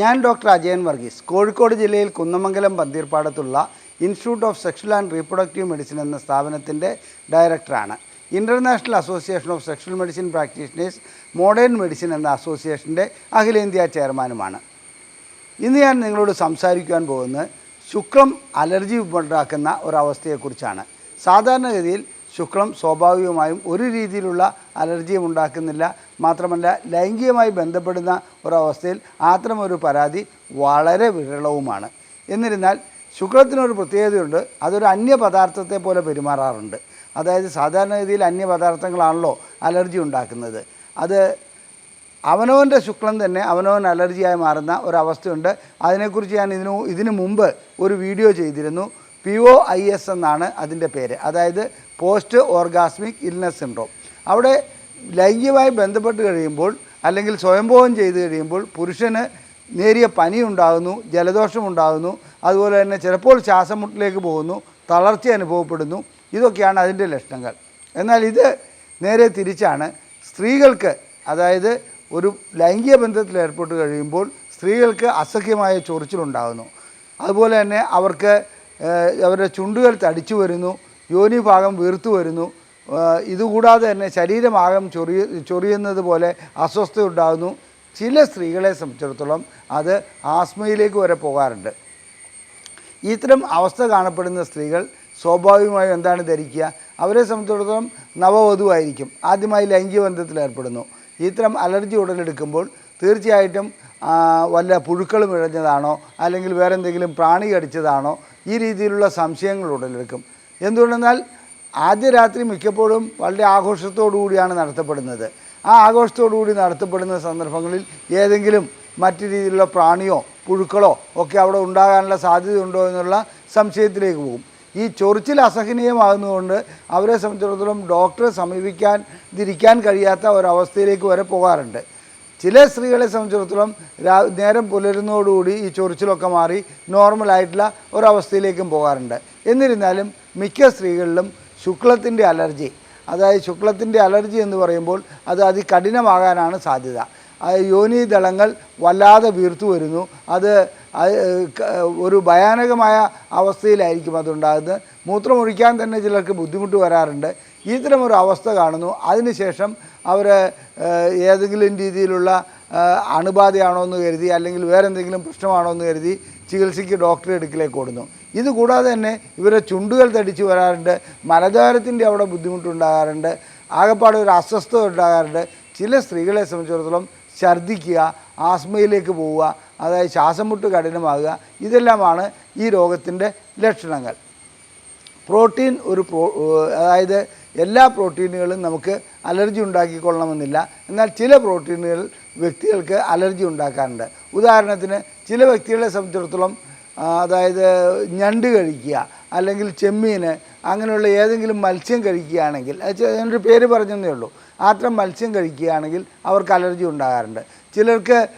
ഞാൻ ഡോക്ടർ അജയൻ വർഗീസ്. കോഴിക്കോട് ജില്ലയിൽ Kunnamangalam പന്തീർപ്പാടത്തുള്ള institute of sexual and reproductive medicine എന്ന സ്ഥാപനത്തിന്റെ ഡയറക്ടറാണ്. International association of sexual medicine practitioners modern medicine എന്ന അസോസിയേഷന്റെ അഖിലേന്ത്യാ ചെയർമാനുമാണ്. ഇന്ന് ഞാൻ നിങ്ങളോട് സംസാരിക്കുവാൻ പോകുന്നത് ശുക്രം അലർജി ഉണ്ടാക്കുന്ന ഒരവസ്ഥയെക്കുറിച്ചാണ്. സാധാരണഗതിയിൽ ശുക്ലം സ്വാഭാവികമായും ഒരു രീതിയിലുള്ള അലർജിയും ഉണ്ടാക്കുന്നില്ല. മാത്രമല്ല ലൈംഗികമായി ബന്ധപ്പെടുന്ന ഒരവസ്ഥയിൽ അത്തരമൊരു പരാതി വളരെ വിരളവുമാണ്. എന്നിരുന്നാൽ ശുക്ലത്തിനൊരു പ്രത്യേകതയുണ്ട്. അതൊരു അന്യ പദാർത്ഥത്തെ പോലെ പെരുമാറാറുണ്ട്. അതായത് സാധാരണഗതിയിൽ അന്യപദാർത്ഥങ്ങളാണല്ലോ അലർജി ഉണ്ടാക്കുന്നത്. അത് അവനവന്റെ ശുക്ലം തന്നെ അവനവൻ അലർജിയായി മാറുന്ന ഒരവസ്ഥയുണ്ട്. അതിനെക്കുറിച്ച് ഞാൻ ഇതിനു ഇതിനു മുമ്പ് ഒരു വീഡിയോ ചെയ്തിരുന്നു. പി ഒ ഐ എസ് എന്നാണ് അതിന്റെ പേര്. അതായത് പോസ്റ്റ് ഓർഗാസ്മിക് ഇൽനസ് സിൻഡ്രോം അവിടെ ലൈംഗികമായി ബന്ധപ്പെട്ട് കഴിയുമ്പോൾ അല്ലെങ്കിൽ സ്വയംഭോഗം ചെയ്ത് കഴിയുമ്പോൾ പുരുഷന് നേരിയ പനി ഉണ്ടാകുന്നു ജലദോഷം ഉണ്ടാകുന്നു അതുപോലെ തന്നെ ചിലപ്പോൾ ശ്വാസം മുട്ടിലേക്ക് പോകുന്നു തളർച്ച അനുഭവപ്പെടുന്നു. ഇതൊക്കെയാണ് അതിന്റെ ലക്ഷണങ്ങൾ. എന്നാൽ ഇത് നേരെ തിരിച്ചാണ്. സ്ത്രീകൾക്ക് അതായത് ഒരു ലൈംഗിക ബന്ധത്തിൽ ഏർപ്പെട്ട് കഴിയുമ്പോൾ സ്ത്രീകൾക്ക് അസഹ്യമായ ചൊറിച്ചിലുണ്ടാകുന്നു. അതുപോലെ തന്നെ അവർക്ക് അവരുടെ ചുണ്ടുകൾ തടിച്ചു വരുന്നു യോനി ഭാഗം വീർത്തു വരുന്നു. ഇതുകൂടാതെ തന്നെ ശരീരമാകം ചൊറിയ ചൊറിയുന്നത് പോലെ അസ്വസ്ഥ ഉണ്ടാകുന്നു ചില സ്ത്രീകളെ സംബന്ധിച്ചിടത്തോളം അത് ആസ്മയിലേക്ക് വരെ പോകാറുണ്ട്. ഇത്തരം അവസ്ഥ കാണപ്പെടുന്ന സ്ത്രീകൾ സ്വാഭാവികമായും എന്താണ് ധരിക്കുക? അവരെ സംബന്ധിച്ചിടത്തോളം നവവധുവായിരിക്കും. ആദ്യമായി ലൈംഗിക ബന്ധത്തിൽ ഏർപ്പെടുന്നു. ഇത്തരം അലർജി ഉടലെടുക്കുമ്പോൾ തീർച്ചയായിട്ടും വല്ല പുഴുക്കളും ഇഴഞ്ഞതാണോ? അല്ലെങ്കിൽ വേറെ എന്തെങ്കിലും പ്രാണി കടിച്ചതാണോ? ഈ രീതിയിലുള്ള സംശയങ്ങൾ ഉടലെടുക്കും. എന്തുകൊണ്ടെന്നാൽ ആദ്യ രാത്രി മിക്കപ്പോഴും വളരെ ആഘോഷത്തോടുകൂടിയാണ് നടത്തപ്പെടുന്നത്. ആ ആഘോഷത്തോടുകൂടി നടത്തപ്പെടുന്ന സന്ദർഭങ്ങളിൽ ഏതെങ്കിലും മറ്റു രീതിയിലുള്ള പ്രാണിയോ പുഴുക്കളോ ഒക്കെ അവിടെ ഉണ്ടാകാനുള്ള സാധ്യതയുണ്ടോ എന്നുള്ള സംശയത്തിലേക്ക് പോകും. ഈ ചൊറിച്ചിൽ അസഹനീയമാകുന്നതുകൊണ്ട് അവരെ സംബന്ധിച്ചിടത്തോളം ഡോക്ടറെ സമീപിക്കാൻ തിരിക്കാൻ കഴിയാത്ത ഒരവസ്ഥയിലേക്ക് വരെ പോകാറുണ്ട്. ചില സ്ത്രീകളെ സംബന്ധിച്ചിടത്തോളം രാ നേരം പുലരുന്നതോടുകൂടി ഈ ചൊറിച്ചിലൊക്കെ മാറി നോർമലായിട്ടുള്ള ഒരവസ്ഥയിലേക്കും പോകാറുണ്ട്. എന്നിരുന്നാലും മിക്ക സ്ത്രീകളിലും ശുക്ലത്തിന്റെ അലർജി അതായത് ശുക്ലത്തിന്റെ അലർജി എന്ന് പറയുമ്പോൾ അത് അതികഠിനമാകാനാണ് സാധ്യത. യോനി ദളങ്ങൾ വല്ലാതെ വീർത്തു വരുന്നു. അത് ഒരു ഭയാനകമായ അവസ്ഥയിലായിരിക്കും അതുണ്ടാകുന്നത്. മൂത്രമൊഴിക്കാൻ തന്നെ ചിലർക്ക് ബുദ്ധിമുട്ട് വരാറുണ്ട്. ഇത്തരം ഒരു അവസ്ഥ കാണുന്നു. അതിനുശേഷം അവർ ഏതെങ്കിലും രീതിയിലുള്ള അണുബാധയാണോ എന്ന് കരുതി അല്ലെങ്കിൽ വേറെ എന്തെങ്കിലും പ്രശ്നമാണോ എന്ന് കരുതി ചികിത്സയ്ക്ക് ഡോക്ടറെ അടുക്കിലേക്ക് ഓടുന്നു. ഇതുകൂടാതെ തന്നെ ഇവരെ ചുണ്ടുകൾ തടിച്ചു വരാറുണ്ട് മലദ്വാരത്തിന്റെ അവിടെ ബുദ്ധിമുട്ടുണ്ടാകാറുണ്ട് ആകെപ്പാട് ഒരു അസ്വസ്ഥത ഉണ്ടാകാറുണ്ട്. ചില സ്ത്രീകളെ സംബന്ധിച്ചിടത്തോളം ഛർദ്ദിക്കുക ആസ്മയിലേക്ക് പോവുക അതായത് ശ്വാസം മുട്ട് കഠിനമാകുക ഇതെല്ലാമാണ് ഈ രോഗത്തിന്റെ ലക്ഷണങ്ങൾ. പ്രോട്ടീൻ ഒരു പ്രോ അതായത് എല്ലാ പ്രോട്ടീനുകളും നമുക്ക് അലർജി ഉണ്ടാക്കിക്കൊള്ളണമെന്നില്ല. എന്നാൽ ചില പ്രോട്ടീനുകൾ വ്യക്തികൾക്ക് അലർജി ഉണ്ടാക്കാറുണ്ട്. ഉദാഹരണത്തിന് ചില വ്യക്തികളെ സംബന്ധിച്ചിടത്തോളം അതായത് ഞണ്ട് കഴിക്കുക അല്ലെങ്കിൽ ചെമ്മീൻ അങ്ങനെയുള്ള ഏതെങ്കിലും മത്സ്യം കഴിക്കുകയാണെങ്കിൽ അത് ചെ- ഞാനൊരു പേര് പറഞ്ഞതേ ഉള്ളൂ. ആത്രം മത്സ്യം കഴിക്കുകയാണെങ്കിൽ അവർക്ക് അലർജി ഉണ്ടാകാറുണ്ട്. ചിലർക്ക്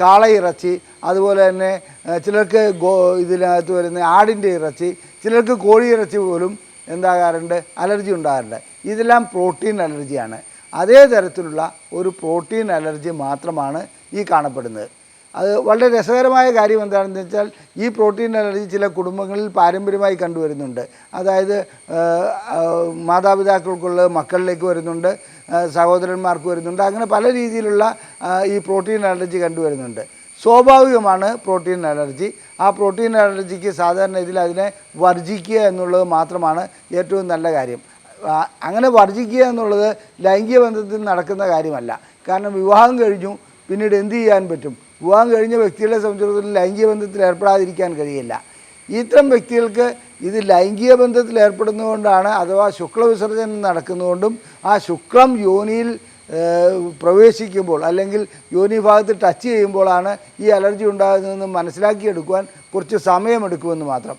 കാളയിറച്ചി അതുപോലെ തന്നെ ചിലർക്ക് ഗോ ഇതിനകത്ത് വരുന്ന ആടിന്റെ ഇറച്ചി ചിലർക്ക് കോഴിയിറച്ചി പോലും എന്താകാറുണ്ട്? അലർജി ഉണ്ടാകാറുണ്ട്. ഇതെല്ലാം പ്രോട്ടീൻ അലർജിയാണ്. അതേ തരത്തിലുള്ള ഒരു പ്രോട്ടീൻ അലർജി മാത്രമാണ് ഈ കാണപ്പെടുന്നത്. അത് വളരെ രസകരമായ കാര്യം എന്താണെന്ന് വെച്ചാൽ ഈ പ്രോട്ടീൻ അലർജി ചില കുടുംബങ്ങളിൽ പാരമ്പര്യമായി കണ്ടുവരുന്നുണ്ട്. അതായത് മാതാപിതാക്കൾക്കുള്ള മക്കളിലേക്ക് വരുന്നുണ്ട് സഹോദരന്മാർക്ക് വരുന്നുണ്ട്. അങ്ങനെ പല രീതിയിലുള്ള ഈ പ്രോട്ടീൻ അലർജി കണ്ടുവരുന്നുണ്ട്. സ്വാഭാവികമാണ് പ്രോട്ടീൻ അലർജി. ആ പ്രോട്ടീൻ അലർജിക്ക് സാധാരണ ഇതിൽ അതിനെ വർജിക്കുക എന്നുള്ളത് മാത്രമാണ് ഏറ്റവും നല്ല കാര്യം. അങ്ങനെ വർജിക്കുക എന്നുള്ളത് ലൈംഗിക ബന്ധത്തിൽ നടക്കുന്ന കാര്യമല്ല. കാരണം വിവാഹം കഴിഞ്ഞു പിന്നീട് എന്ത് ചെയ്യാൻ പറ്റും? വിവാഹം കഴിഞ്ഞ വ്യക്തികളെ സംബന്ധിച്ചിടത്തോളം ലൈംഗിക ബന്ധത്തിൽ ഏർപ്പെടാതിരിക്കാൻ കഴിയില്ല. ഇത്തരം വ്യക്തികൾക്ക് ഇത് ലൈംഗിക ബന്ധത്തിൽ ഏർപ്പെടുന്നതുകൊണ്ടാണ് അഥവാ ശുക്ലവിസർജനം നടക്കുന്നതുകൊണ്ടും ആ ശുക്ലം യോനിയിൽ പ്രവേശിക്കുമ്പോൾ അല്ലെങ്കിൽ യോനി ഭാഗത്ത് ടച്ച് ചെയ്യുമ്പോഴാണ് ഈ അലർജി ഉണ്ടാകുന്നതെന്ന് മനസ്സിലാക്കിയെടുക്കുവാൻ കുറച്ച് സമയമെടുക്കുമെന്ന് മാത്രം.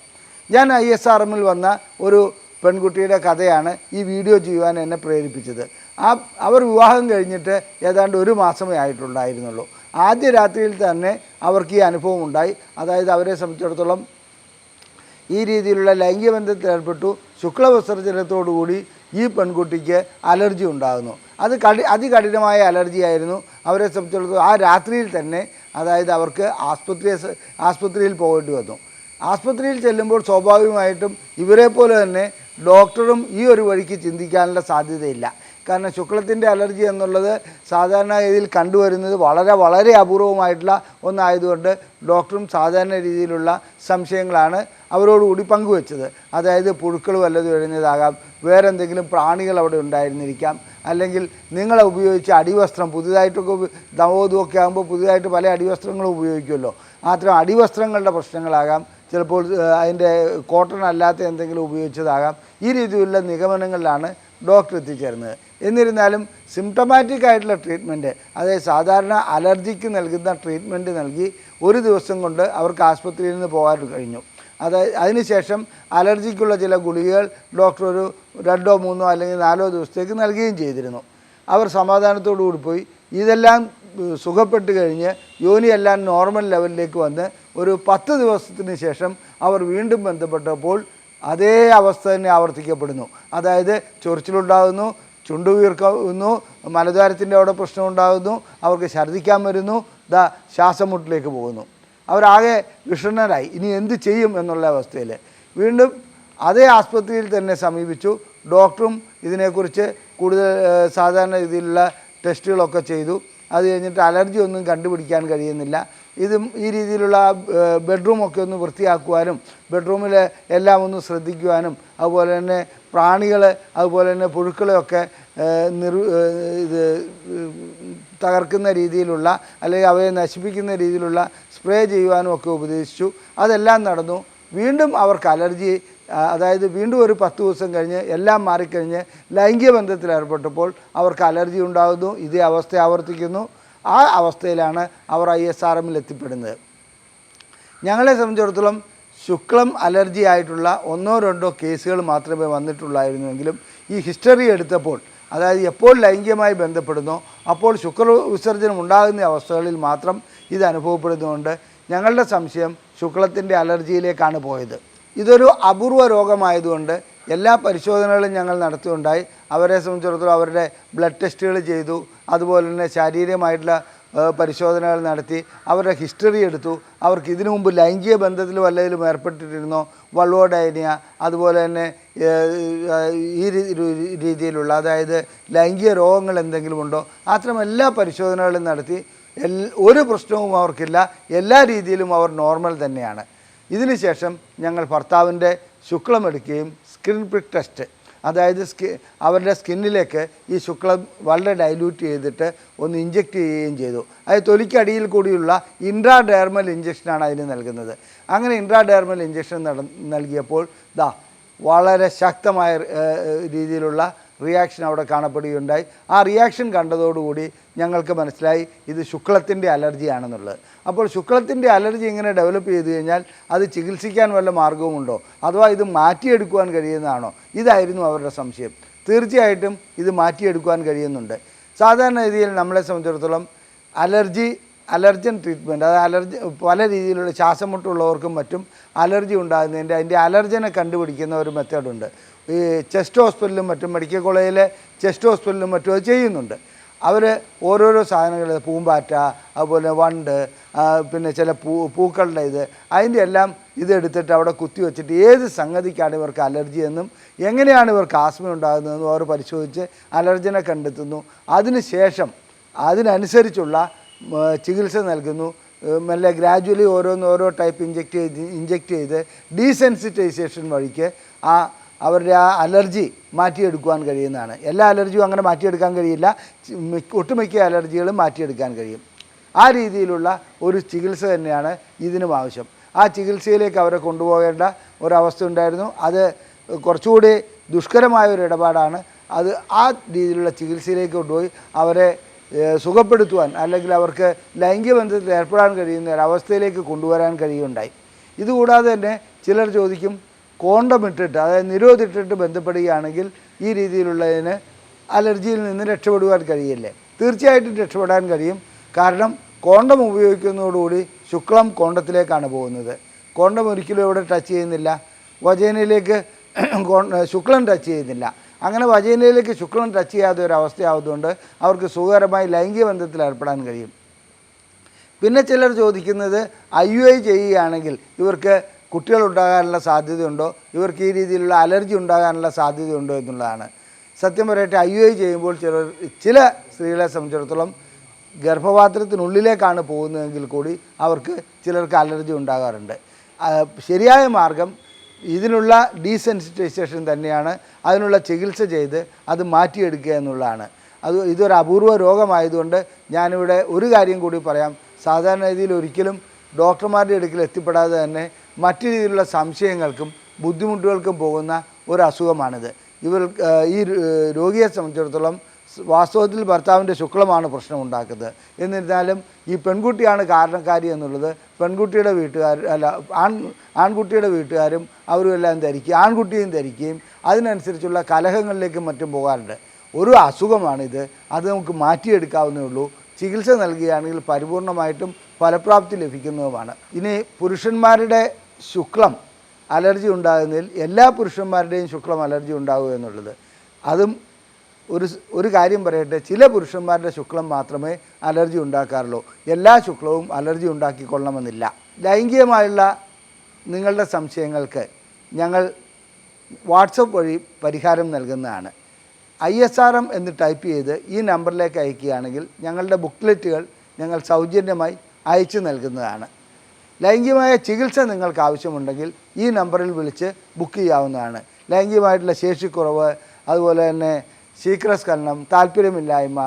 ഞാൻ ഐ എസ് ആർ എമ്മിൽ വന്ന ഒരു പെൺകുട്ടിയുടെ കഥയാണ് ഈ വീഡിയോ ചെയ്യുവാൻ എന്നെ പ്രേരിപ്പിച്ചത്. ആ അവർ വിവാഹം കഴിഞ്ഞിട്ട് ഏതാണ്ട് ഒരു മാസമേ ആയിട്ടുണ്ടായിരുന്നുള്ളൂ. ആദ്യ രാത്രിയിൽ തന്നെ അവർക്ക് ഈ അനുഭവം ഉണ്ടായി. അതായത് അവരെ സംബന്ധിച്ചിടത്തോളം ഈ രീതിയിലുള്ള ലൈംഗിക ബന്ധത്തിൽ ഏർപ്പെട്ടു. ശുക്ലവിസർജനത്തോടുകൂടി ഈ പെൺകുട്ടിക്ക് അലർജി ഉണ്ടാകുന്നു. അത് കടി അതികഠിനമായ അലർജി ആയിരുന്നു. അവരെ സംബന്ധിച്ചിടത്തോളം ആ രാത്രിയിൽ തന്നെ അതായത് അവർക്ക് ആസ്പത്രി ആസ്പത്രിയിൽ പോകേണ്ടി വന്നു. ആസ്പത്രിയിൽ ചെല്ലുമ്പോൾ സ്വാഭാവികമായിട്ടും ഇവരെ പോലെ തന്നെ ഡോക്ടറും ഈ ഒരു വഴിക്ക് ചിന്തിക്കാനുള്ള സാധ്യതയില്ല. കാരണം ശുക്ലത്തിന്റെ അലർജി എന്നുള്ളത് സാധാരണ രീതിയിൽ കണ്ടുവരുന്നത് വളരെ വളരെ അപൂർവമായിട്ടുള്ള ഒന്നായതുകൊണ്ട് ഡോക്ടറും സാധാരണ രീതിയിലുള്ള സംശയങ്ങളാണ് അവരോടുകൂടി പങ്കുവെച്ചത്. അതായത് പുഴുക്കൾ വല്ലതും എഴുന്നതാകാം വേറെ എന്തെങ്കിലും പ്രാണികൾ അവിടെ ഉണ്ടായിരുന്നിരിക്കാം അല്ലെങ്കിൽ നിങ്ങളെ ഉപയോഗിച്ച അടിവസ്ത്രം പുതുതായിട്ടൊക്കെ നവോധുവൊക്കെ ആകുമ്പോൾ പുതുതായിട്ട് പല അടിവസ്ത്രങ്ങളും ഉപയോഗിക്കുമല്ലോ. മാത്രം അടിവസ്ത്രങ്ങളുടെ പ്രശ്നങ്ങളാകാം ചിലപ്പോൾ അതിന്റെ കോട്ടൺ അല്ലാത്ത എന്തെങ്കിലും ഉപയോഗിച്ചതാകാം. ഈ രീതിയിലുള്ള നിഗമനങ്ങളിലാണ് ഡോക്ടർ എത്തിച്ചേർന്നത്. എന്നിരുന്നാലും സിംറ്റമാറ്റിക് ആയിട്ടുള്ള ട്രീറ്റ്മെന്റ് അതായത് സാധാരണ അലർജിക്ക് നൽകുന്ന ട്രീറ്റ്മെന്റ് നൽകി ഒരു ദിവസം കൊണ്ട് അവർക്ക് ആസ്പത്രിയിൽ നിന്ന് പോകാൻ കഴിഞ്ഞു. അതായത് അതിനുശേഷം അലർജിക്കുള്ള ചില ഗുളികകൾ ഡോക്ടർ ഒരു രണ്ടോ മൂന്നോ അല്ലെങ്കിൽ നാലോ ദിവസത്തേക്ക് നൽകുകയും ചെയ്തിരുന്നു. അവർ സമാധാനത്തോടു കൂടി പോയി. ഇതെല്ലാം സുഖപ്പെട്ട് കഴിഞ്ഞ് യോനിയെല്ലാം നോർമൽ ലെവലിലേക്ക് വന്ന് ഒരു പത്ത് ദിവസത്തിന് ശേഷം അവർ വീണ്ടും ബന്ധപ്പെട്ടപ്പോൾ അതേ അവസ്ഥ തന്നെ ആവർത്തിക്കപ്പെടുന്നു. അതായത് ചൊറിച്ചിലുണ്ടാകുന്നു ചുണ്ടു വീർക്കുന്നു മലദ്വാരത്തിന്റെ അവിടെ പ്രശ്നമുണ്ടാകുന്നു അവർക്ക് ഛർദ്ദിക്കാൻ വരുന്നു ദാ ശ്വാസമുട്ടിലേക്ക് പോകുന്നു. അവരാകെ വിഷണ്ണരായി. ഇനി എന്ത് ചെയ്യും എന്നുള്ള അവസ്ഥയിൽ. വീണ്ടും അതേ ആസ്പത്രിയിൽ തന്നെ സമീപിച്ചു. ഡോക്ടറും ഇതിനെക്കുറിച്ച് കൂടുതൽ സാധാരണ രീതിയിലുള്ള ടെസ്റ്റുകളൊക്കെ ചെയ്തു. അത് കഴിഞ്ഞിട്ട് അലർജി ഒന്നും കണ്ടുപിടിക്കാൻ കഴിയുന്നില്ല. ഇതും ഈ രീതിയിലുള്ള ബെഡ്റൂമൊക്കെ ഒന്ന് വൃത്തിയാക്കുവാനും ബെഡ്റൂമിൽ എല്ലാം ഒന്ന് ശ്രദ്ധിക്കുവാനും അതുപോലെ തന്നെ പ്രാണികൾ അതുപോലെ തന്നെ പുഴുക്കളെയൊക്കെ നിർ ഇത് തകർക്കുന്ന രീതിയിലുള്ള അല്ലെങ്കിൽ അവയെ നശിപ്പിക്കുന്ന രീതിയിലുള്ള സ്പ്രേ ചെയ്യുവാനും ഒക്കെ ഉപദേശിച്ചു. അതെല്ലാം നടന്നു. വീണ്ടും അവർക്ക് അലർജി അതായത് വീണ്ടും ഒരു പത്ത് ദിവസം കഴിഞ്ഞ് എല്ലാം മാറിക്കഴിഞ്ഞ് ലൈംഗിക ബന്ധത്തിൽ ഏർപ്പെട്ടപ്പോൾ അവർക്ക് അലർജി ഉണ്ടാകുന്നു. ഇതേ അവസ്ഥ ആവർത്തിക്കുന്നു. ആ അവസ്ഥയിലാണ് അവർ ഐ എസ് ആർ എമ്മിൽ എത്തിപ്പെടുന്നത്. ഞങ്ങളെ സംബന്ധിച്ചിടത്തോളം ശുക്ലം അലർജി ആയിട്ടുള്ള ഒന്നോ രണ്ടോ കേസുകൾ മാത്രമേ വന്നിട്ടുള്ളായിരുന്നുവെങ്കിലും ഈ ഹിസ്റ്ററി എടുത്തപ്പോൾ അതായത് എപ്പോൾ ലൈംഗികമായി ബന്ധപ്പെടുന്നോ അപ്പോൾ ശുക്ര വിസർജനം ഉണ്ടാകുന്ന അവസ്ഥകളിൽ മാത്രം ഇത് അനുഭവപ്പെടുന്നതുകൊണ്ട് ഞങ്ങളുടെ സംശയം ശുക്ലത്തിന്റെ അലർജിയിലേക്കാണ് പോയത്. ഇതൊരു അപൂർവ രോഗമായതുകൊണ്ട് എല്ലാ പരിശോധനകളും ഞങ്ങൾ നടത്തിയുണ്ടായി അവരെ സംബന്ധിച്ചിടത്തോളം അവരുടെ ബ്ലഡ് ടെസ്റ്റുകൾ ചെയ്തു. അതുപോലെ തന്നെ ശാരീരികമായിട്ടുള്ള പരിശോധനകൾ നടത്തി. അവരുടെ ഹിസ്റ്ററി എടുത്തു. അവർക്ക് ഇതിനു മുമ്പ് ലൈംഗിക ബന്ധത്തിൽ വല്ലതിലും ഏർപ്പെട്ടിരുന്നോ? വള്ളോഡൈനിയ അതുപോലെ തന്നെ ഈ രീതിയിലുള്ള അതായത് ലൈംഗിക രോഗങ്ങൾ എന്തെങ്കിലും ഉണ്ടോ? അത്തരം എല്ലാ പരിശോധനകളും നടത്തി. ഒരു പ്രശ്നവും അവർക്കില്ല. എല്ലാ രീതിയിലും അവർ നോർമൽ തന്നെയാണ്. ഇതിനുശേഷം ഞങ്ങൾ ഭർത്താവിന്റെ ശുക്ലമെടുക്കുകയും സ്ക്രീൻ പ്രിക് ടെസ്റ്റ് അതായത് സ്കി അവരുടെ സ്കിന്നിലേക്ക് ഈ ശുക്ലം വളരെ ഡൈല്യൂട്ട് ചെയ്തിട്ട് ഒന്ന് ഇഞ്ചെക്റ്റ് ചെയ്യുകയും ചെയ്തു. അത് തൊലിക്കടിയിൽ കൂടിയുള്ള ഇൻട്രാ ഇൻട്രാഡേർമൽ ഇഞ്ചക്ഷനാണ് അതിന് നൽകുന്നത്. അങ്ങനെ ഇൻട്രാ ഇൻട്രാഡേർമൽ ഇഞ്ചക്ഷൻ നൽകിയപ്പോൾ ദാ വളരെ ശക്തമായ രീതിയിലുള്ള റിയാക്ഷൻ അവിടെ കാണപ്പെടുകയുണ്ടായി. ആ റിയാക്ഷൻ കണ്ടതോടുകൂടി ഞങ്ങൾക്ക് മനസ്സിലായി ഇത് ശുക്ലത്തിന്റെ അലർജിയാണെന്നുള്ളത്. അപ്പോൾ ശുക്ലത്തിന്റെ അലർജി ഇങ്ങനെ ഡെവലപ്പ് ചെയ്ത് കഴിഞ്ഞാൽ അത് ചികിത്സിക്കാൻ വല്ല മാർഗവുമുണ്ടോ? അഥവാ ഇത് മാറ്റിയെടുക്കുവാൻ കഴിയുന്നതാണോ? ഇതായിരുന്നു അവരുടെ സംശയം. തീർച്ചയായിട്ടും ഇത് മാറ്റിയെടുക്കുവാൻ കഴിയുന്നുണ്ട്. സാധാരണ രീതിയിൽ നമ്മളെ സംബന്ധിച്ചിടത്തോളം അലർജി അലർജൻ ട്രീറ്റ്മെന്റ് അതായത് അലർജി പല രീതിയിലുള്ള ശ്വാസമുട്ടുള്ളവർക്കും മറ്റും അലർജി ഉണ്ടാകുന്നതിന്റെ അതിന്റെ അലർജനെ കണ്ടുപിടിക്കുന്ന ഒരു മെത്തേഡുണ്ട് ഈ ചെസ്റ്റ് ഹോസ്പിറ്റലിലും മറ്റും മെഡിക്കൽ കോളേജിലെ ചെസ്റ്റ് ഹോസ്പിറ്റലിലും മറ്റും അത് ചെയ്യുന്നുണ്ട്. അവർ ഓരോരോ സാധനങ്ങൾ പൂമ്പാറ്റ അതുപോലെ വണ്ട് പിന്നെ ചില പൂ പൂക്കളുടെ ഇത് അതിന്റെ എല്ലാം ഇതെടുത്തിട്ട് അവിടെ കുത്തി വെച്ചിട്ട് ഏത് സംഗതിക്കാണ് ഇവർക്ക് അലർജി എന്നും എങ്ങനെയാണ് ഇവർക്ക് ആസ്മ ഉണ്ടാകുന്നതെന്നും അവർ പരിശോധിച്ച് അലർജിനെ കണ്ടെത്തുന്നു. അതിനുശേഷം അതിനനുസരിച്ചുള്ള ചികിത്സ നൽകുന്നു. മെല്ലെ ഗ്രാജുവലി ഓരോന്ന് ഓരോ ടൈപ്പ് ഇഞ്ചെക്ട് ചെയ്ത് ഇഞ്ചെക്ട് ചെയ്ത് ഡീസെൻസിറ്റൈസേഷൻ വഴിക്ക് ആ അവരുടെ ആ അലർജി മാറ്റിയെടുക്കുവാൻ കഴിയുന്നതാണ്. എല്ലാ അലർജിയും അങ്ങനെ മാറ്റിയെടുക്കാൻ കഴിയില്ല. ഒട്ടുമിക്ക അലർജികളും മാറ്റിയെടുക്കാൻ കഴിയും. ആ രീതിയിലുള്ള ഒരു ചികിത്സ തന്നെയാണ് ഇതിനും ആവശ്യം. ആ ചികിത്സയിലേക്ക് അവരെ കൊണ്ടുപോകേണ്ട ഒരവസ്ഥ ഉണ്ടായിരുന്നു. അത് കുറച്ചുകൂടി ദുഷ്കരമായ ഒരു ഇടപാടാണ്. അത് ആ രീതിയിലുള്ള ചികിത്സയിലേക്ക് കൊണ്ടുപോയി അവരെ സുഖപ്പെടുത്തുവാൻ അല്ലെങ്കിൽ അവർക്ക് ലൈംഗിക ബന്ധത്തിൽ ഏർപ്പെടാൻ കഴിയുന്ന ഒരവസ്ഥയിലേക്ക് കൊണ്ടുവരാൻ കഴിയുണ്ടായി ഇതുകൂടാതെ തന്നെ ചിലർ ചോദിക്കും കോണ്ടം ഇട്ടിട്ട് അതായത് നിരോധിട്ടിട്ട് ബന്ധപ്പെടുകയാണെങ്കിൽ ഈ രീതിയിലുള്ളതിന് അലർജിയിൽ നിന്ന് രക്ഷപ്പെടുവാൻ കഴിയില്ലേ? തീർച്ചയായിട്ടും രക്ഷപ്പെടാൻ കഴിയും. കാരണം കോണ്ടം ഉപയോഗിക്കുന്നതോടുകൂടി ശുക്ലം കോണ്ടത്തിലേക്കാണ് പോകുന്നത്. കോണ്ടം ഒരിക്കലും ഇവിടെ ടച്ച് ചെയ്യുന്നില്ല. വജേനയിലേക്ക് ശുക്ലം ടച്ച് ചെയ്യുന്നില്ല. അങ്ങനെ വജേനയിലേക്ക് ശുക്ലം ടച്ച് ചെയ്യാതെ ഒരു അവസ്ഥയാവുന്നതുകൊണ്ട് അവർക്ക് സുഖകരമായി ലൈംഗിക ബന്ധത്തിൽ ഏർപ്പെടാൻ കഴിയും. പിന്നെ ചിലർ ചോദിക്കുന്നത് ഐ യു ഐ ചെയ്യുകയാണെങ്കിൽ ഇവർക്ക് കുട്ടികളുണ്ടാകാനുള്ള സാധ്യതയുണ്ടോ? ഇവർക്ക് ഈ രീതിയിലുള്ള അലർജി ഉണ്ടാകാനുള്ള സാധ്യതയുണ്ടോ എന്നുള്ളതാണ്. സത്യം പറയട്ടെ ഐ യു ഐ ചെയ്യുമ്പോൾ ചിലർ ചില സ്ത്രീകളെ സംബന്ധിച്ചിടത്തോളം ഗർഭപാത്രത്തിനുള്ളിലേക്കാണ് പോകുന്നതെങ്കിൽ കൂടി അവർക്ക് ചിലർക്ക് അലർജി ഉണ്ടാകാറുണ്ട്. ശരിയായ മാർഗം ഇതിനുള്ള ഡീസെൻസിറ്റൈസേഷൻ തന്നെയാണ്. അതിനുള്ള ചികിത്സ ചെയ്ത് അത് മാറ്റിയെടുക്കുക എന്നുള്ളതാണ്. അത് ഇതൊരു അപൂർവ രോഗമായതുകൊണ്ട് ഞാനിവിടെ ഒരു കാര്യം കൂടി പറയാം. സാധാരണ രീതിയിൽ ഒരിക്കലും ഡോക്ടർമാരുടെ അടുക്കൽ എത്തിപ്പെടാതെ തന്നെ മറ്റു രീതിയിലുള്ള സംശയങ്ങൾക്കും ബുദ്ധിമുട്ടുകൾക്കും പോകുന്ന ഒരു അസുഖമാണിത് ഇവർ ഈ രോഗിയെ സംബന്ധിച്ചിടത്തോളം വാസ്തവത്തിൽ ഭർത്താവിന്റെ ശുക്ലമാണ് പ്രശ്നം ഉണ്ടാക്കുന്നത് എന്നിരുന്നാലും ഈ പെൺകുട്ടിയാണ് കാരണക്കാരി എന്നുള്ളത് പെൺകുട്ടിയുടെ വീട്ടുകാർ അല്ല ആൺ ആൺകുട്ടിയുടെ വീട്ടുകാരും അവരും എല്ലാം ധരിക്കുകയും ആൺകുട്ടിയും ധരിക്കുകയും അതിനനുസരിച്ചുള്ള കലഹങ്ങളിലേക്കും മറ്റും പോകാറുണ്ട്. ഒരു അസുഖമാണിത്. അത് നമുക്ക് മാറ്റിയെടുക്കാവുന്നേ ഉള്ളൂ. ചികിത്സ നൽകുകയാണെങ്കിൽ പരിപൂർണമായിട്ടും ഫലപ്രാപ്തി ലഭിക്കുന്നതുമാണ്. ഇനി പുരുഷന്മാരുടെ ശുക്ലം അലർജി ഉണ്ടാകുന്നതിൽ എല്ലാ പുരുഷന്മാരുടെയും ശുക്ലം അലർജി ഉണ്ടാകുക എന്നുള്ളത്. അതും ഒരു ഒരു കാര്യം പറയട്ടെ ചില പുരുഷന്മാരുടെ ശുക്ലം മാത്രമേ അലർജി ഉണ്ടാക്കാറുള്ളൂ. എല്ലാ ശുക്ലവും അലർജി ഉണ്ടാക്കിക്കൊള്ളണമെന്നില്ല. ലൈംഗികമായുള്ള നിങ്ങളുടെ സംശയങ്ങൾക്ക് ഞങ്ങൾ വാട്സപ്പ് വഴി പരിഹാരം നൽകുന്നതാണ്. ഐ എസ് ആർ എം എന്ന് ടൈപ്പ് ചെയ്ത് ഈ നമ്പറിലേക്ക് അയക്കുകയാണെങ്കിൽ ഞങ്ങളുടെ ബുക്ക്ലെറ്റുകൾ ഞങ്ങൾ സൗജന്യമായി അയച്ചു നൽകുന്നതാണ്. ലൈംഗികമായ ചികിത്സ നിങ്ങൾക്ക് ആവശ്യമുണ്ടെങ്കിൽ ഈ നമ്പറിൽ വിളിച്ച് ബുക്ക് ചെയ്യാവുന്നതാണ്. ലൈംഗികമായിട്ടുള്ള ശേഷിക്കുറവ് അതുപോലെ തന്നെ ശീഘ്രസ്ഖലനം താല്പര്യമില്ലായ്മ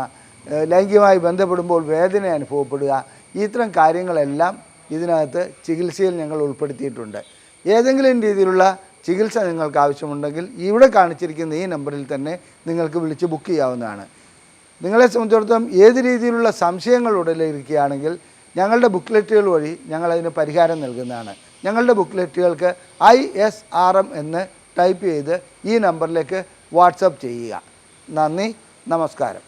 ഏഹ് ലൈംഗികമായി ബന്ധപ്പെടുമ്പോൾ വേദന അനുഭവപ്പെടുക ഇത്തരം കാര്യങ്ങളെല്ലാം ഇതിനകത്ത് ചികിത്സയിൽ ഞങ്ങൾ ഉൾപ്പെടുത്തിയിട്ടുണ്ട്. ഏതെങ്കിലും രീതിയിലുള്ള ചികിത്സ നിങ്ങൾക്ക് ആവശ്യമുണ്ടെങ്കിൽ ഇവിടെ കാണിച്ചിരിക്കുന്ന ഈ നമ്പറിൽ തന്നെ നിങ്ങൾക്ക് വിളിച്ച് ബുക്ക് ചെയ്യാവുന്നതാണ്. നിങ്ങളെ സംബന്ധിച്ചിടത്തോളം ഏത് രീതിയിലുള്ള സംശയങ്ങൾ ഉടലെടുക്കുകയാണെങ്കിൽ ഞങ്ങളുടെ ബുക്ക്ലെറ്റുകൾ വഴി ഞങ്ങൾ അതിന് പരിഹാരം നൽകുന്നതാണ്. ഞങ്ങളുടെ ബുക്ക്ലെറ്റുകൾക്ക് ഐ എസ് ആർ എം എന്ന് ടൈപ്പ് ചെയ്ത് ഈ നമ്പറിലേക്ക് വാട്സപ്പ് ചെയ്യുക. നന്ദി നമസ്കാരം.